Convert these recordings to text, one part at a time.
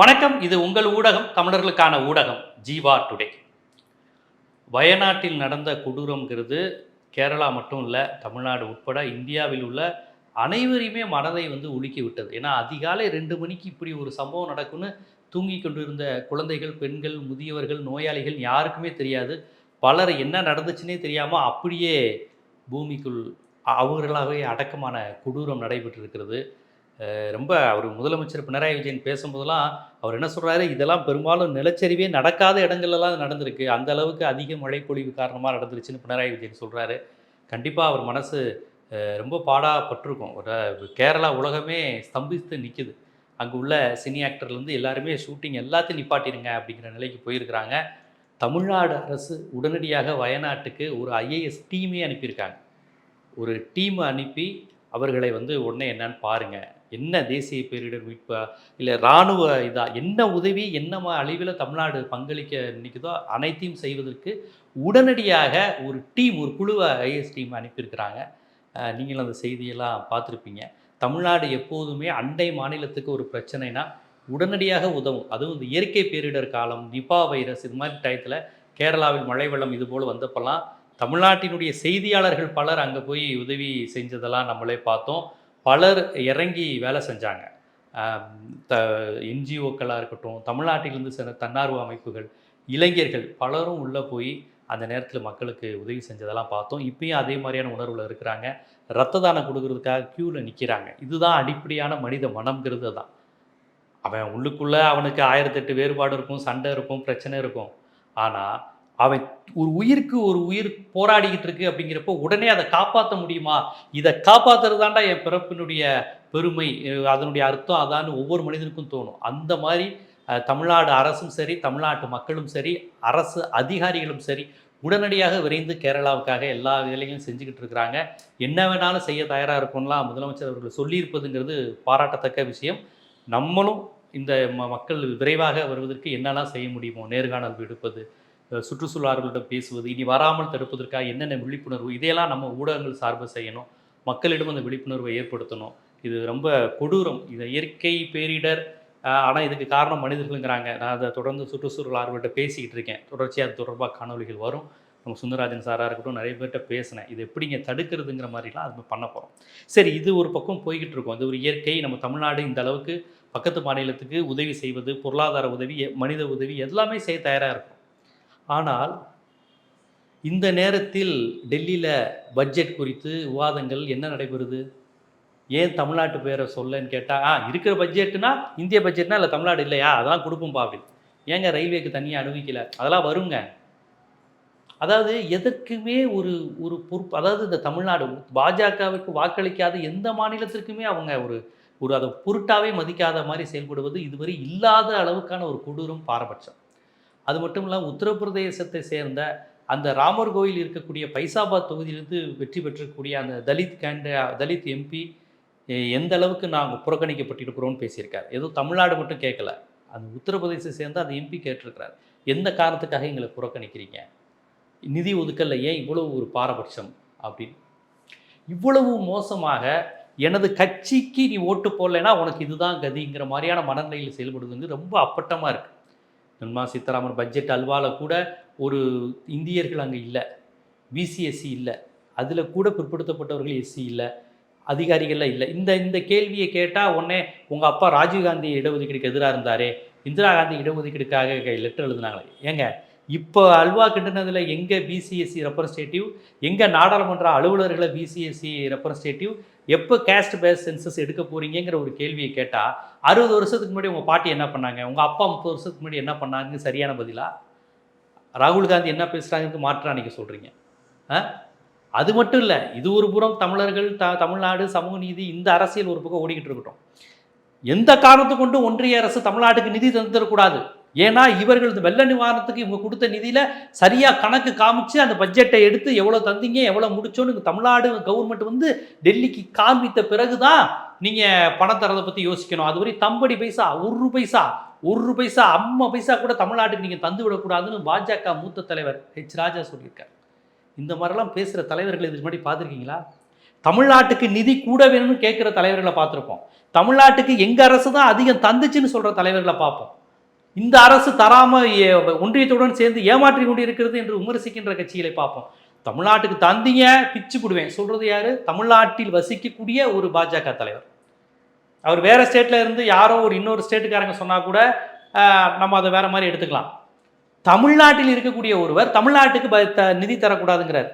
வணக்கம் இது உங்கள் ஊடகம் தமிழர்களுக்கான ஊடகம் ஜீவா டுடே. வயநாட்டில் நடந்த கொடூரம்ங்கிறது கேரளா மட்டும் இல்லை தமிழ்நாடு உட்பட இந்தியாவில் உள்ள அனைவரையுமே மனதை வந்து உலுக்கி விட்டது. ஏன்னா அதிகாலை ரெண்டு மணிக்கு இப்படி ஒரு சம்பவம் நடக்கும்னு தூங்கி கொண்டிருந்த குழந்தைகள் பெண்கள் முதியவர்கள் நோயாளிகள் யாருக்குமே தெரியாது. பலர் என்ன நடந்துச்சுன்னே தெரியாமல் அப்படியே பூமிக்குள் அவர்களாகவே அடக்கமான கொடூரம் நடைபெற்றிருக்கிறது. ரொம்ப அவர் முதலமைச்சர் பினராயி விஜயன் பேசும்போதெல்லாம் அவர் என்ன சொல்கிறாரு இதெல்லாம் பெரும்பாலும் நிலச்சரிவே நடக்காத இடங்கள்லாம் நடந்திருக்கு. அந்த அளவுக்கு அதிக மழைப்பொழிவு காரணமாக நடந்துருச்சுன்னு பினராயி விஜயன் சொல்கிறாரு கண்டிப்பாக அவர் மனசு ரொம்ப பாடாப்பட்டிருக்கும் ஒரு கேரளா உலகமே ஸ்தம்பித்து நிற்குது அங்கே உள்ள சினி ஆக்டர்லேருந்து எல்லாருமே ஷூட்டிங் எல்லாத்தையும் நிப்பாட்டிடுங்க அப்படிங்கிற நிலைக்கு போயிருக்கிறாங்க. தமிழ்நாடு அரசு உடனடியாக வயநாட்டுக்கு ஒரு ஐஏஎஸ் டீமே அனுப்பியிருக்காங்க. ஒரு டீம் அனுப்பி அவர்களை வந்து உடனே என்னன்னு பாருங்கள் என்ன தேசிய பேரிடர் மீட்பா இல்லை இராணுவ இதாக என்ன உதவி என்ன அளவில் தமிழ்நாடு பங்களிக்க நினைக்குதோ அனைத்தையும் செய்வதற்கு உடனடியாக ஒரு டீம் ஒரு குழுவை ஐஎஸ் டீம் அனுப்பியிருக்கிறாங்க. நீங்களும் அந்த செய்தியெல்லாம் பார்த்துருப்பீங்க. தமிழ்நாடு எப்போதுமே அண்டை மாநிலத்துக்கு ஒரு பிரச்சனைனா உடனடியாக உதவும். அதுவும் இந்த இயற்கை பேரிடர் காலம் நிபா வைரஸ் இது மாதிரி டயத்தில் கேரளாவில் மழை வெள்ளம் இது போல் வந்தப்பெல்லாம் தமிழ்நாட்டினுடைய செய்தியாளர்கள் பலர் அங்கே போய் உதவி செஞ்சதெல்லாம் நம்மளே பார்த்தோம். பலர் இறங்கி வேலை செஞ்சாங்க. த என்ஜிஓக்களாக இருக்கட்டும் தமிழ்நாட்டிலிருந்து சில தன்னார்வ அமைப்புகள் இளைஞர்கள் பலரும் உள்ளே போய் அந்த நேரத்தில் மக்களுக்கு உதவி செஞ்சதெல்லாம் பார்த்தோம். இப்பயும் அதே மாதிரியான உணர்வில் இருக்கிறாங்க. ரத்த தானம் கொடுக்கறதுக்காக க்யூவில் நிற்கிறாங்க இதுதான் அடிப்படையான மனித மனம்ங்கிறது தான் அவன் உள்ளுக்குள்ளே அவனுக்கு ஆயிரத்தெட்டு வேறுபாடு இருக்கும் சண்டை இருக்கும் பிரச்சனை இருக்கும். ஆனால் அவன் ஒரு உயிருக்கு ஒரு உயிர் போராடிக்கிட்டு இருக்கு அப்படிங்கிறப்போ உடனே அதை காப்பாற்ற முடியுமா? இதை காப்பாற்றுறது தாண்டா என் பிறப்பினுடைய பெருமை அதனுடைய அர்த்தம் அதான்னு ஒவ்வொரு மனிதனுக்கும் தோணும். அந்த மாதிரி தமிழ்நாடு அரசும் சரி தமிழ்நாட்டு மக்களும் சரி அரசு அதிகாரிகளும் சரி உடனடியாக விரைந்து கேரளாவுக்காக எல்லா வேலைகளும் செஞ்சுக்கிட்டு இருக்கிறாங்க. என்ன வேணாலும் செய்ய தயாராக இருக்கும்லாம் முதலமைச்சர் அவர்கள் சொல்லியிருப்பதுங்கிறது பாராட்டத்தக்க விஷயம். நம்மளும் இந்த ம மக்கள் விரைவாக வருவதற்கு என்னெல்லாம் செய்ய முடியுமோ? நேர்காணல் விடுப்பது சுற்றுச்சூழலாளர்களிடம் பேசுவது இனி வராமல் தடுப்பதற்காக என்னென்ன விழிப்புணர்வு இதையெல்லாம் நம்ம ஊடகங்கள் சார்பாக செய்யணும். மக்களிடம் அந்த விழிப்புணர்வை ஏற்படுத்தணும். இது ரொம்ப கொடூரம். இது இயற்கை பேரிடர் ஆனால் இதுக்கு காரணம் மனிதர்களுங்கிறாங்க. நான் அதை தொடர்ந்து சுற்றுச்சூழல் ஆர்வல்கிட்ட பேசிக்கிட்டு இருக்கேன். தொடர்ச்சியாக அது தொடர்பாக காணொலிகள் வரும். நம்ம சுந்தரராஜன் சாராக இருக்கட்டும் நிறைய பேர்கிட்ட பேசினேன். இது எப்படிங்க தடுக்கிறதுங்கிற மாதிரிலாம் அது பண்ண போகிறோம் சரி இது ஒரு பக்கம் போய்கிட்டு இருக்கும். அது ஒரு இயற்கை. நம்ம தமிழ்நாடு இந்த அளவுக்கு பக்கத்து மாநிலத்துக்கு உதவி செய்வது பொருளாதார உதவி மனித உதவி எல்லாமே செய்ய தயாராக இருக்கும். ஆனால் இந்த நேரத்தில் டெல்லியில் பட்ஜெட் குறித்து விவாதங்கள் என்ன நடைபெறுது? ஏன் தமிழ்நாட்டு பேரை சொல்லன்னு கேட்டால் ஆ இருக்கிற பட்ஜெட்னா இந்திய பட்ஜெட்னா இல்லை தமிழ்நாடு இல்லையா? அதெல்லாம் கொடுப்போம் அப்படின்னு ஏங்க ரயில்வேக்கு தனியாக அனுபவிக்கலை அதெல்லாம் வருங்க. அதாவது எதற்குமே ஒரு ஒரு பொறுப்பு அதாவது இந்த தமிழ்நாடு பாஜகவுக்கு வாக்களிக்காத எந்த மாநிலத்திற்குமே அவங்க ஒரு ஒரு அதை பொருட்டாவே மதிக்காத மாதிரி செயல்படுவது இதுவரை இல்லாத அளவுக்கான ஒரு கொடூரம் பாரபட்சம். அது மட்டும் இல்லாமல் உத்தரப்பிரதேசத்தை சேர்ந்த அந்த ராமர் கோயில் இருக்கக்கூடிய பைசாபாத் தொகுதியிலிருந்து வெற்றி பெற்றக்கூடிய அந்த தலித் கேண்ட தலித் எம்பி எந்த அளவுக்கு நாங்கள் புறக்கணிக்கப்பட்டிருக்கிறோம்னு பேசியிருக்காரு. ஏதோ தமிழ்நாடு மட்டும் கேட்கல. அந்த உத்தரப்பிரதேசத்தை சேர்ந்த அந்த எம்பி கேட்டிருக்கிறார். எந்த காரணத்துக்காக எங்களை புறக்கணிக்கிறீங்க? நிதி ஒதுக்கல்ல ஏன் இவ்வளவு ஒரு பாரபட்சம் அப்படின்னு. இவ்வளவு மோசமாக எனது கட்சிக்கு நீ ஓட்டு போடலைன்னா உனக்கு இதுதான் கதிங்கிற மாதிரியான மனநிலையில் செயல்படுவது வந்து ரொம்ப அப்பட்டமாக இருக்குது நிர்மலா சீதாராமன் பட்ஜெட் அல்வாவில் கூட ஒரு இந்தியர்கள் அங்கே இல்லை. பிசிஎஸ்சி இல்லை. அதில் கூட பிற்படுத்தப்பட்டவர்கள் எஸ்சி இல்லை. அதிகாரிகள்லாம் இல்லை. இந்த இந்த கேள்வியை கேட்டால் உடனே உங்கள் அப்பா ராஜீவ்காந்தி இடஒதுக்கீடுக்கு எதிராக இருந்தாரே? இந்திரா காந்தி இடஒதுக்கீடுக்காக லெட்டர் எழுதினாங்களே. ஏங்க இப்போ அல்வா கிண்டினதில் எங்கே பிசிஎஸ்சி ரெப்ரஸன்டேட்டிவ் எங்கே நாடாளுமன்ற அலுவலர்களை பிசிஎஸ்சி ரெப்ரஸன்டேட்டிவ் எப்போ கேஸ்ட் பேஸ் சென்சஸ் எடுக்க போகிறீங்கிற ஒரு கேள்வியை கேட்டால் அறுபது வருஷத்துக்கு முன்னாடி உங்கள் பாட்டி என்ன பண்ணாங்க? உங்கள் அப்பா முப்பது வருஷத்துக்கு முன்னாடி என்ன பண்ணாங்கன்னு சரியான பதிலாக ராகுல் காந்தி என்ன பேசுகிறாங்கன்னு மாற்றம் நீங்கள் சொல்கிறீங்க ஆ? அது மட்டும் இல்லை இது ஒரு புறம் தமிழர்கள் த தமிழ்நாடு சமூக நீதி இந்த அரசியல் ஒரு பக்கம் ஓடிக்கிட்டு இருக்கட்டும். எந்த காரணத்தை கொண்டு ஒன்றிய அரசு தமிழ்நாட்டுக்கு நிதி தந்துடக்கூடாது. ஏன்னா இவர்கள் இந்த வெள்ள நிவாரணத்துக்கு இவங்க கொடுத்த நிதியில் சரியாக கணக்கு காமிச்சு அந்த பட்ஜெட்டை எடுத்து எவ்வளோ தந்தீங்க எவ்வளோ முடிச்சோன்னு தமிழ்நாடு கவர்மெண்ட் வந்து டெல்லிக்கு காண்பித்த பிறகு தான் நீங்கள் பணம் தரதை பற்றி யோசிக்கணும். அதுவரை தம்படி பைசா ஒரு பைசா ஒரு பைசா அம்மா பைசா கூட தமிழ்நாட்டுக்கு நீங்கள் தந்து விடக்கூடாதுன்னு பாஜக மூத்த தலைவர் ஹெச் ராஜா சொல்லியிருக்கார். இந்த மாதிரிலாம் பேசுகிற தலைவர்கள் இதுக்கு முன்னாடி பார்த்துருக்கீங்களா? தமிழ்நாட்டுக்கு நிதி கூட வேணும்னு கேட்குற தலைவர்களை பார்த்துருப்போம். தமிழ்நாட்டுக்கு எங்கள் அரசு தான் அதிகம் தந்துச்சுன்னு சொல்கிற தலைவர்களை பார்ப்போம். இந்த அரசு தராம ஒன்றியத்துடன் சேர்ந்து ஏமாற்றி கொண்டு இருக்கிறது என்று விமர்சிக்கின்ற கட்சிகளை பார்ப்போம். தமிழ்நாட்டுக்கு தந்தீங்க பிச்சு போடுவேன். சொல்றது யாரு? தமிழ்நாட்டில் வசிக்கக்கூடிய ஒரு பாஜக தலைவர். அவர் வேற ஸ்டேட்ல இருந்து யாரோ ஒரு இன்னொரு ஸ்டேட்டுக்காரங்க சொன்னா கூட நம்ம அதை வேற மாதிரி எடுத்துக்கலாம். தமிழ்நாட்டில் இருக்கக்கூடிய ஒருவர் தமிழ்நாட்டுக்கு ப- த- நிதி தரக்கூடாதுங்கிறார்.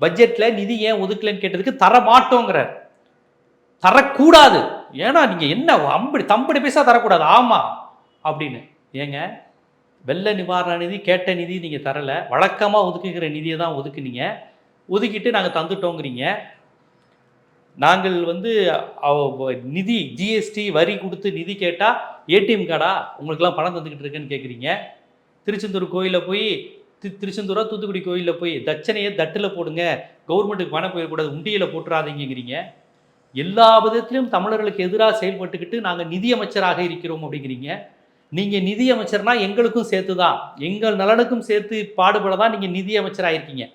பட்ஜெட்ல நிதி ஏன் ஒதுக்கலைன்னு கேட்டதுக்கு தர மாட்டோங்கிறார். தரக்கூடாது. ஏன்னா நீங்க என்ன அம்படி தம்படி பைசா தரக்கூடாது. ஆமா அப்படின்னு. ஏங்க வெள்ள நிவாரண நிதி கேட்ட நிதி நீங்கள் தரலை. வழக்கமாக ஒதுக்குகிற நிதியை தான் ஒதுக்குனீங்க. ஒதுக்கிட்டு நாங்கள் தந்துட்டோங்கிறீங்க. நாங்கள் வந்து நிதி ஜிஎஸ்டி வரி கொடுத்து நிதி கேட்டால் ஏடிஎம் கார்டா? உங்களுக்கெல்லாம் பணம் தந்துக்கிட்டு இருக்கேன்னு கேட்குறீங்க திருச்செந்தூர் கோயிலில் போய் தி திருச்செந்தூரா தூத்துக்குடி கோயிலில் போய் தட்சணையை தட்டில் போடுங்க. கவர்மெண்ட்டுக்கு பணம் போயிடக்கூடாது உண்டியில் போட்டுறாதீங்கிறீங்க. எல்லா விதத்திலும் தமிழர்களுக்கு எதிராக செயல்பட்டுக்கிட்டு நாங்கள் நிதியமைச்சராக இருக்கிறோம் அப்படிங்கிறீங்க. நீங்கள் நிதியமைச்சர்னா எங்களுக்கும் சேர்த்து தான் எங்கள் நலனுக்கும் சேர்த்து பாடுபட தான் நீங்கள் நிதியமைச்சராக இருக்கீங்க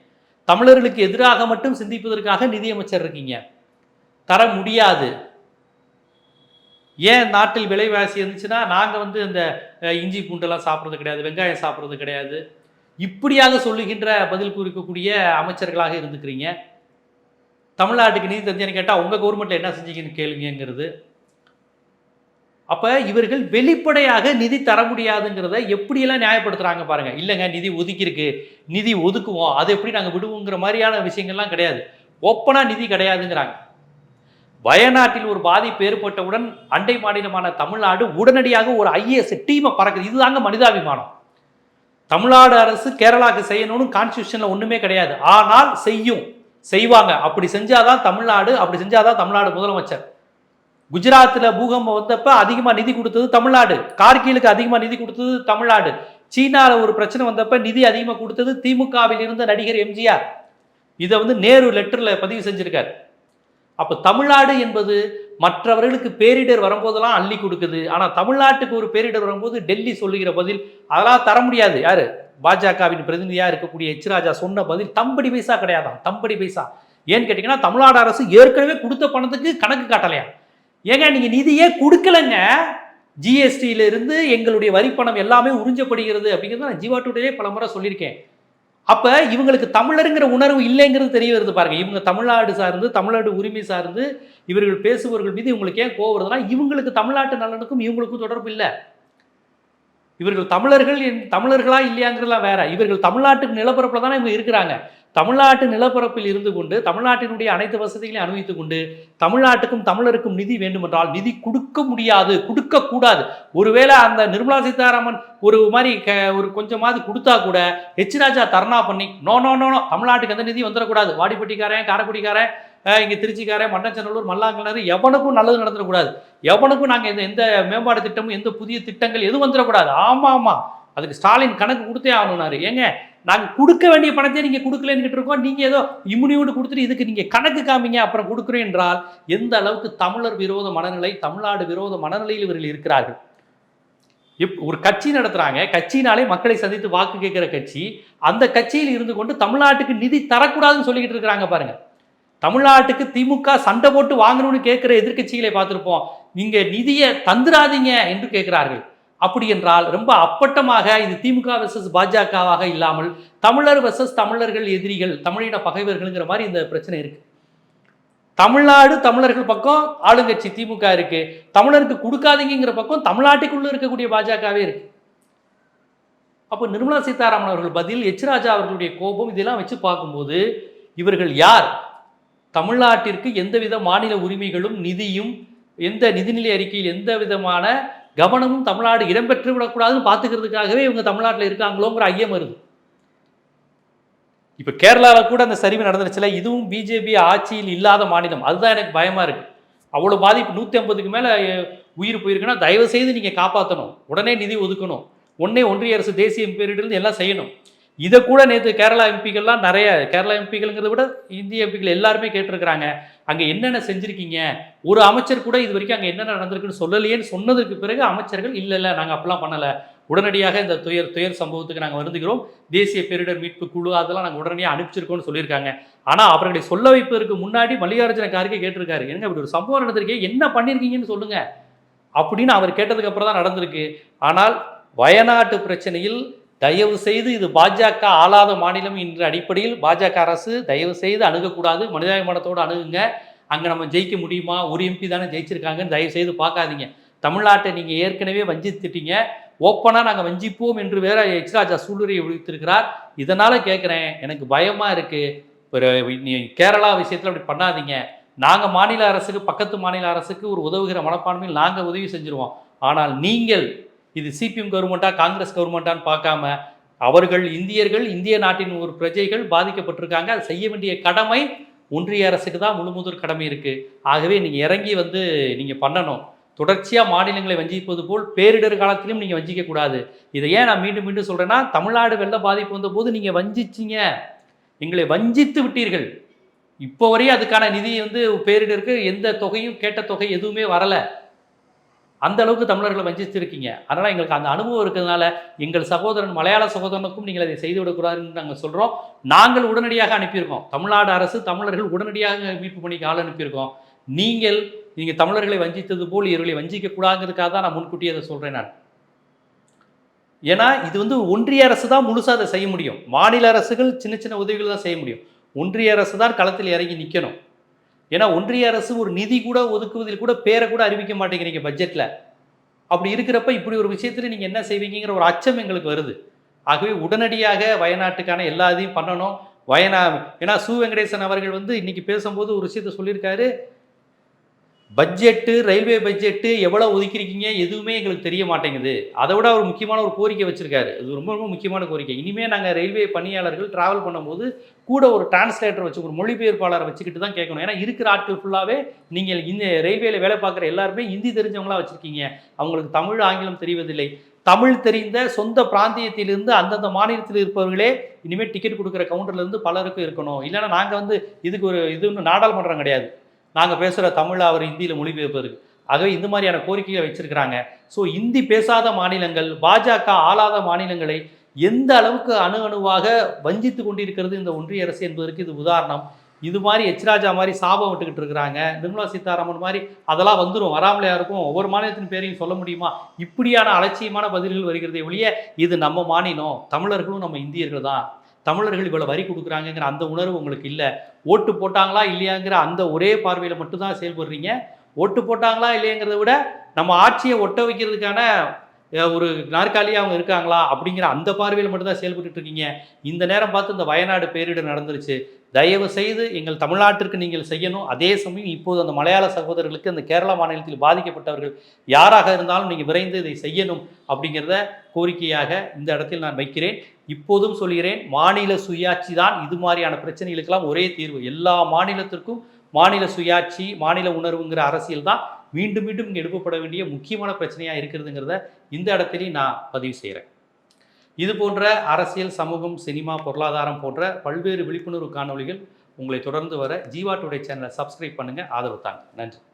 தமிழர்களுக்கு எதிராக மட்டும் சிந்திப்பதற்காக நிதியமைச்சர் இருக்கீங்க. தர முடியாது. ஏன் நாட்டில் விலைவாசி இருந்துச்சுன்னா நாங்கள் வந்து இந்த இஞ்சி பூண்டெல்லாம் சாப்பிட்றது கிடையாது வெங்காயம் சாப்பிட்றது கிடையாது. இப்படியாக சொல்லுகின்ற பதில் குறிக்கக்கூடிய அமைச்சர்களாக இருந்துக்கிறீங்க. தமிழ்நாட்டுக்கு நிதி தந்தியான்னு கேட்டால் உங்கள் கவர்மெண்ட்டில் என்ன செஞ்சீங்கன்னு கேளுங்கிறது அப்போ இவர்கள் வெளிப்படையாக நிதி தர முடியாதுங்கிறத எப்படியெல்லாம் நியாயப்படுத்துகிறாங்க பாருங்கள் இல்லைங்க நிதி ஒதுக்கியிருக்கு. நிதி ஒதுக்குவோம். அதை எப்படி நாங்கள் விடுவோங்கிற மாதிரியான விஷயங்கள்லாம் கிடையாது. ஒப்பனாக நிதி கிடையாதுங்கிறாங்க. வயநாட்டில் ஒரு பாதிப்பு ஏற்பட்டவுடன் அண்டை மாநிலமான தமிழ்நாடு உடனடியாக ஒரு ஐஏஎஸ் டீமை பறக்குது. இதுதாங்க மனிதாபிமானம். தமிழ்நாடு அரசு கேரளாவுக்கு செய்யணும்னு கான்ஸ்டியூஷனில் ஒன்றுமே கிடையாது. ஆனால் செய்யும். செய்வாங்க. அப்படி செஞ்சாதான் தமிழ்நாடு அப்படி செஞ்சாதான் தமிழ்நாடு முதலமைச்சர். குஜராத்தில் பூகம்பம் வந்தப்ப அதிகமாக நிதி கொடுத்தது தமிழ்நாடு. கார்கிலுக்கு அதிகமாக நிதி கொடுத்தது தமிழ்நாடு. சீனாவில் ஒரு பிரச்சனை வந்தப்ப நிதி அதிகமாக கொடுத்தது திமுகவில் இருந்த நடிகர் எம்ஜிஆர். இதை வந்து நேரு லெட்டரில் பதிவு செஞ்சுருக்கார். அப்போ தமிழ்நாடு என்பது மற்றவர்களுக்கு பேரிடர் வரும்போதெல்லாம் அள்ளி கொடுக்குது. ஆனால் தமிழ்நாட்டுக்கு ஒரு பேரிடர் வரும்போது டெல்லி சொல்லுகிற பதில் அதெல்லாம் தர முடியாது. யார்? பாஜகவின் பிரதிநிதியாக இருக்கக்கூடிய எச் ராஜா சொன்ன பதில் தம்படி பைசா கிடையாதான் தம்படி பைசா. ஏன்னு கேட்டிங்கன்னா தமிழ்நாடு அரசு ஏற்கனவே கொடுத்த பணத்துக்கு கணக்கு காட்டலையா ஏங்க நீங்கள் நிதியே கொடுக்கலங்க. ஜிஎஸ்டியிலிருந்து எங்களுடைய வரிப்பணம் எல்லாமே உறிஞ்சப்படுகிறது அப்படிங்கிறத நான் ஜீவா டுடேலே பல முறை சொல்லியிருக்கேன். அப்போ இவங்களுக்கு தமிழருங்கிற உணர்வு இல்லைங்கிறது தெரிய வருது பாருங்க. இவங்க தமிழ்நாடு சார்ந்து தமிழ்நாடு உரிமை சார்ந்து இவர்கள் பேசுபவர்கள் மீது இவங்களுக்கு ஏன் கோவம் வருதுன்னா இவங்களுக்கு தமிழ்நாட்டு நலனுக்கும் இவங்களுக்கும் தொடர்பு இல்லை. இவர்கள் தமிழர்கள் என்- தமிழர்களா இல்லையாங்கிறதுலாம் வேற. இவர்கள் தமிழ்நாட்டுக்கு நிலப்பரப்பில் தானே இவங்க இருக்கிறாங்க. தமிழ்நாட்டு நிலப்பரப்பில் இருந்து கொண்டு தமிழ்நாட்டினுடைய அனைத்து வசதிகளையும் அனுபவித்துக் கொண்டு தமிழ்நாட்டுக்கும் தமிழருக்கும் நிதி வேண்டுமென்றால் நிதி கொடுக்க முடியாது கொடுக்க கூடாது. ஒருவேளை அந்த நிர்மலா சீதாராமன் ஒரு மாதிரி க ஒரு கொஞ்சமாவது கொடுத்தா கூட ஹெச் ராஜா தர்ணா பண்ணி நோ நோ நோ நோ தமிழ்நாட்டுக்கு எந்த நிதி வந்துடக்கூடாது. வாடிப்பட்டிக்காரன் காரைக்குடிக்காரன் இங்கே திருச்சிக்காரன் மன்னச்சநல்லூர் மல்லாங்கலர் எவனுக்கும் நல்லது நடந்துடக்கூடாது. எவனுக்கும் நாங்கள் எந்த எந்த மேம்பாடு திட்டமும் எந்த புதிய திட்டங்கள் எதுவும் வந்துடக்கூடாது. ஆமாம் ஆமாம் அதுக்கு ஸ்டாலின் கணக்கு கொடுத்தே ஆகணும்னாரு. ஏங்க நாங்கள் கொடுக்க வேண்டிய பணத்தை நீங்கள் கொடுக்கலன்னு இருக்கோம். நீங்கள் ஏதோ இம்முனியோடு கொடுத்துட்டு இதுக்கு நீங்கள் கணக்கு காமிங்க அப்புறம் கொடுக்குறேன் என்றால் எந்த அளவுக்கு தமிழர் விரோத மனநிலை தமிழ்நாடு விரோத மனநிலையில் இவர்கள் இருக்கிறார்கள்? இப் ஒரு கட்சி நடத்துகிறாங்க கட்சினாலே மக்களை சந்தித்து வாக்கு கேட்குற கட்சி. அந்த கட்சியில் இருந்து கொண்டு தமிழ்நாட்டுக்கு நிதி தரக்கூடாதுன்னு சொல்லிக்கிட்டு இருக்கிறாங்க பாருங்கள் தமிழ்நாட்டுக்கு திமுக சண்டை போட்டு வாங்கணும்னு கேட்குற எதிர்க்கட்சிகளை பார்த்துருப்போம். நீங்கள் நிதியை தந்துராதீங்க என்று கேட்கிறார்கள். அப்படி என்றால் ரொம்ப அப்பட்டமாக இது திமுக வெர்சஸ் பாஜகவாக இல்லாமல் தமிழர் வெர்சஸ் தமிழர்கள் எதிரிகள் தமிழின பகைவர்கள்ங்கிற மாதிரி இந்த பிரச்சனை இருக்கு. தமிழ்நாடு தமிழர்கள் பக்கம் ஆளுங்கட்சி திமுக இருக்கு. தமிழருக்கு கொடுக்காதீங்கிற பக்கம் தமிழ்நாட்டுக்குள்ள இருக்கக்கூடிய பாஜகவே இருக்கு. அப்போ நிர்மலா சீதாராமன் அவர்கள் பதில் எச் ராஜா அவர்களுடைய கோபம் இதெல்லாம் வச்சு பார்க்கும்போது இவர்கள் யார்? தமிழ்நாட்டிற்கு எந்தவித மாநில உரிமைகளும் நிதியும் எந்த நிதிநிலை அறிக்கையில் எந்த விதமான கவனமும் தமிழ்நாடு இடம்பெற்று விடக்கூடாதுன்னு பார்த்துக்கிறதுக்காகவே இவங்க தமிழ்நாட்டில் இருக்காங்களோங்கிற ஐயம் வருது. இப்போ கேரளாவில் கூட அந்த சரிவு நடந்துருச்சுல இதுவும் பிஜேபி ஆட்சியில் இல்லாத மாநிலம். அதுதான் எனக்கு பயமாக இருக்குது அவ்வளோ பாதிப்பு நூற்றி ஐம்பதுக்கு மேலே உயிர் போயிருக்குன்னா தயவுசெய்து நீங்கள் காப்பாற்றணும் உடனே நிதி ஒதுக்கணும். உடனே ஒன்றிய அரசு தேசிய பேரிடர்ந்து எல்லாம் செய்யணும். இதை கூட நேற்று கேரளா எம்பிகள்லாம் நிறைய கேரளா எம்பிகள்ங்கிறத விட இந்திய எம்பிகள் எல்லாருமே கேட்டிருக்கிறாங்க. அங்கே என்னென்ன செஞ்சுருக்கீங்க? ஒரு அமைச்சர் கூட இது வரைக்கும் அங்கே என்னென்ன நடந்திருக்குன்னு சொல்லலையேன்னு சொன்னதுக்கு பிறகு அமைச்சர்கள் இல்லை இல்லை நாங்கள் அப்படிலாம் பண்ணலை. உடனடியாக இந்த துயர் துயர் சம்பவத்துக்கு நாங்கள் வருந்துகிறோம். தேசிய பேரிடர் மீட்பு குழு அதெல்லாம் நாங்கள் உடனடியாக அனுப்பிச்சிருக்கோம்னு சொல்லியிருக்காங்க. ஆனால் அவர்களை சொல்ல வைப்பதற்கு முன்னாடி மல்லிகார்ஜுன கார்கே கேட்டிருக்காரு. என்னங்க இப்படி ஒரு சம்பவம் நடந்திருக்கே? என்ன பண்ணியிருக்கீங்கன்னு சொல்லுங்கள் அப்படின்னு அவர் கேட்டதுக்கு அப்புறம் தான் நடந்திருக்கு. ஆனால் வயநாட்டு பிரச்சனையில் தயவு செய்து இது பாஜக ஆளாத மாநிலம் என்ற அடிப்படையில் பாஜக அரசு தயவு செய்து அணுகக்கூடாது. மனிதாபிமானத்தோடு அணுகுங்க. அங்கே நம்ம ஜெயிக்க முடியுமா? ஒரு எம்பி தானே ஜெயிச்சிருக்காங்கன்னு தயவு செய்து பார்க்காதீங்க. தமிழ்நாட்டை நீங்கள் ஏற்கனவே வஞ்சித்துட்டீங்க. ஓப்பனாக நாங்கள் வஞ்சிப்போம் என்று வேற எச் ராஜா சூளுரையை விடுத்திருக்கிறார் இதனால் கேட்குறேன் எனக்கு பயமாக இருக்குது ஒரு நீ கேரளா விஷயத்தில் அப்படி பண்ணாதீங்க. நாங்கள் மாநில அரசுக்கு பக்கத்து மாநில அரசுக்கு ஒரு உதவுகிற மனப்பான்மையில் நாங்கள் உதவி செஞ்சுருவோம். ஆனால் நீங்கள் இது சிபிஎம் கவர்மெண்ட்டா காங்கிரஸ் கவர்மெண்ட்டான்னு பார்க்காம அவர்கள் இந்தியர்கள் இந்திய நாட்டின் ஒரு பிரஜைகள் பாதிக்கப்பட்டிருக்காங்க. அதை செய்ய வேண்டிய கடமை ஒன்றிய அரசுக்கு தான் முழுமுதல் கடமை இருக்குது ஆகவே நீங்கள் இறங்கி வந்து நீங்கள் பண்ணணும். தொடர்ச்சியாக மாநிலங்களை வஞ்சிப்பது போல் பேரிடர் காலத்திலும் நீங்கள் வஞ்சிக்கக்கூடாது இதை ஏன் நான் மீண்டும் மீண்டும் சொல்கிறேன்னா தமிழ்நாடு வெள்ள பாதிப்பு வந்த போது நீங்கள் வஞ்சிச்சிங்க. எங்களை வஞ்சித்து விட்டீர்கள். இப்போ வரையும் அதுக்கான நிதி வந்து பேரிடருக்கு எந்த தொகையும் கேட்ட தொகை எதுவுமே வரலை. அந்த அளவுக்கு தமிழர்களை வஞ்சித்திருக்கீங்க அதனால் எங்களுக்கு அந்த அனுபவம் இருக்கிறதுனால எங்கள் சகோதரன் மலையாள சகோதரனுக்கும் நீங்கள் அதை செய்து விடக்கூடாதுன்னு நாங்கள் சொல்கிறோம் நாங்கள் உடனடியாக அனுப்பியிருக்கோம். தமிழ்நாடு அரசு தமிழர்கள் உடனடியாக மீட்பு பணிக்கு ஆள் அனுப்பியிருக்கோம். நீங்கள் நீங்கள் தமிழர்களை வஞ்சித்தது போல் இவர்களை வஞ்சிக்கக்கூடாதுங்கிறதுக்காக தான் நான் முன்கூட்டியே அதை சொல்கிறேன் நான். ஏன்னா இது வந்து ஒன்றிய அரசு தான் முழுசாக அதை செய்ய முடியும். மாநில அரசுகள் சின்ன சின்ன உதவிகள் தான் செய்ய முடியும். ஒன்றிய அரசு தான் களத்தில் இறங்கி நிற்கணும் ஏன்னா ஒன்றிய அரசு ஒரு நிதி கூட ஒதுக்குவதில் கூட பேரை கூட அறிவிக்க மாட்டேங்கிறீங்க பட்ஜெட்டில் அப்படி இருக்கிறப்ப இப்படி ஒரு விஷயத்தில் நீங்கள் என்ன செய்வீங்கிற ஒரு அச்சம் எங்களுக்கு வருது. ஆகவே உடனடியாக வயநாட்டுக்கான எல்லா இதையும் பண்ணணும். வயநா ஏன்னா சு. வெங்கடேசன் அவர்கள் வந்து இன்னைக்கு பேசும்போது ஒரு விஷயத்த சொல்லியிருக்காரு. பட்ஜெட்டு ரயில்வே பட்ஜெட்டு எவ்வளோ ஒதுக்கியிருக்கீங்க? எதுவுமே எங்களுக்கு தெரிய மாட்டேங்குது. அதை விட அவர் முக்கியமான ஒரு கோரிக்கை வச்சுருக்காரு. இது ரொம்ப ரொம்ப முக்கியமான கோரிக்கை. இனிமேல் நாங்கள் ரயில்வே பணியாளர்கள் ட்ராவல் பண்ணும்போது கூட ஒரு டிரான்ஸ்லேட்டர் வச்சு ஒரு மொழிபெயர்ப்பாளரை வச்சுக்கிட்டு தான் கேட்கணும். ஏன்னா இருக்கிற ஆட்கள் ஃபுல்லாகவே நீங்கள் இந்த ரயில்வேயில் வேலை பார்க்குற எல்லாருமே ஹிந்தி தெரிஞ்சவங்களா வச்சுருக்கீங்க. அவங்களுக்கு தமிழ் ஆங்கிலம் தெரிவதில்லை. தமிழ் தெரிந்த சொந்த பிராந்தியத்திலிருந்து அந்தந்த மாநிலத்தில் இருப்பவர்களே இனிமேல் டிக்கெட் கொடுக்குற கவுண்டர்லேருந்து பலருக்கும் இருக்கணும். இல்லைன்னா நாங்கள் வந்து இதுக்கு ஒரு இது ஒன்று நாடாளுமன்றம் கிடையாது. நாங்கள் பேசுகிற தமிழை அவர் ஹிந்தியில் மொழிபெயர்ப்பதற்கு ஆகவே இந்த மாதிரியான கோரிக்கைகளை வச்சிருக்கிறாங்க. ஸோ இந்தி பேசாத மாநிலங்கள் பாஜக ஆளாத மாநிலங்களை எந்த அளவுக்கு அணு அணுவாக வஞ்சித்து கொண்டிருக்கிறது இந்த ஒன்றிய அரசு என்பதற்கு இது உதாரணம். இது மாதிரி எச் ராஜா மாதிரி சாபம் விட்டுக்கிட்டு இருக்கிறாங்க. நிர்மலா சீதாராமன் மாதிரி அதெல்லாம் வந்துடும் வராமலையா இருக்கும். ஒவ்வொரு மாநிலத்தின் பேரையும் சொல்ல முடியுமா? இப்படியான அலட்சியமான பதில்கள் வருகிறதே ஒழிய இது நம்ம மாநிலம். தமிழர்களும் நம்ம இந்தியர்கள் தான். தமிழர்கள் இவ்வளோ வரி கொடுக்குறாங்கங்கிற அந்த உணர்வு உங்களுக்கு இல்லை. ஓட்டு போட்டாங்களா இல்லையாங்கிற அந்த ஒரே பார்வையில் மட்டும்தான் செயல்படுறீங்க ஓட்டு போட்டாங்களா இல்லையாங்கிறத விட நம்ம ஆட்சியை ஒட்ட வைக்கிறதுக்கான ஒரு நாற்காலியாக அவங்க இருக்காங்களா அப்படிங்கிற அந்த பார்வையில் மட்டும்தான் செயல்பட்டு இருக்கீங்க. இந்த நேரம் பார்த்து இந்த வயநாடு பேரிடர் நடந்துருச்சு. தயவு செய்து எங்கள் தமிழ்நாட்டிற்கு நீங்கள் செய்யணும். அதே சமயம் இப்போது அந்த மலையாள சகோதரர்களுக்கு அந்த கேரள மாநிலத்தில் பாதிக்கப்பட்டவர்கள் யாராக இருந்தாலும் நீங்கள் விரைந்து இதை செய்யணும் அப்படிங்கிறத கோரிக்கையாக இந்த இடத்தில் நான் வைக்கிறேன். இப்போதும் சொல்கிறேன் மாநில சுயாட்சி தான் இது மாதிரியான பிரச்சனைகளுக்கெல்லாம் ஒரே தீர்வு. எல்லா மாநிலத்திற்கும் மாநில சுயாட்சி மாநில உணர்வுங்கிற அரசியல் தான். மீண்டும் மீண்டும் இங்கே எழுப்பப்பட வேண்டிய முக்கியமான பிரச்சனையாக இருக்கிறதுங்கிறத இந்த இடத்துலையும் நான் பதிவு செய்கிறேன். இது போன்ற அரசியல் சமூகம் சினிமா பொருளாதாரம் போன்ற பல்வேறு விழிப்புணர்வு காணொளிகள் உங்களை தொடர்ந்து வர ஜீவா டுடே சேனலை சப்ஸ்கிரைப் பண்ணுங்கள் ஆதரவு தாங்க. நன்றி.